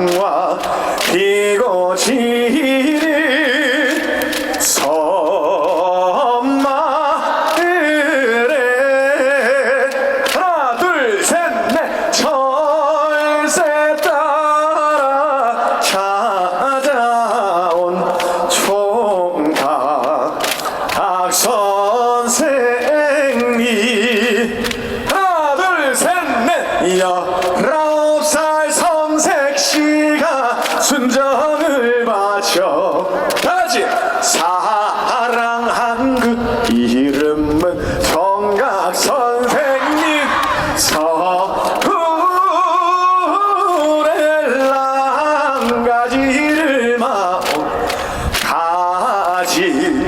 향화 피고 지는 섬마을에 하나 둘 셋 넷. 철새 따라 찾아온 총각 박선생이. 하나 둘 셋 넷. 순정을 마셔. 다시 사랑한 그 이름은 정각 선생님. 서울엘랑 가지를 마오 가지.